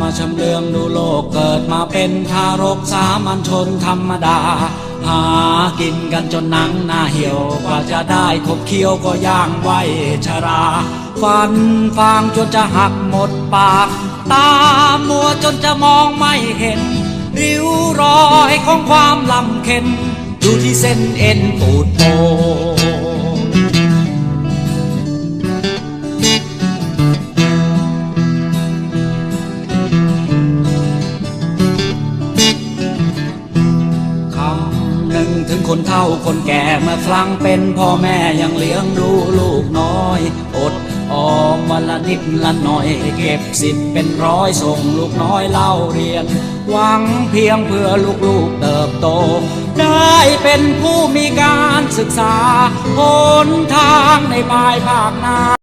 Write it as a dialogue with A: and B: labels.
A: มาชำเลืองดูโลกเกิดมาเป็นทารกสามัญชนธรรมดา หากินกันจนหนังหน้าเหี่ยวกว่าจะได้ขบเคี้ยวก็ย่างไวชรา ฟันฟางจนจะหักหมดปาก ตามัวจนจะมองไม่เห็น ริ้วรอยของความลำเค็นดูที่เส้นเอ็นปูด งถึงคนเฒ่าคนแก่เมื่อครั้งเป็นพ่อแม่ยังเลี้ยงดูลูกน้อย อดออมวันละนิดละหน่อย เก็บสิบเป็นร้อยส่งลูกน้อยเล่าเรียน หวังเพียงเพื่อลูกๆเติบโต ได้เป็นผู้มีการศึกษาหนทางในภายภาคหน้า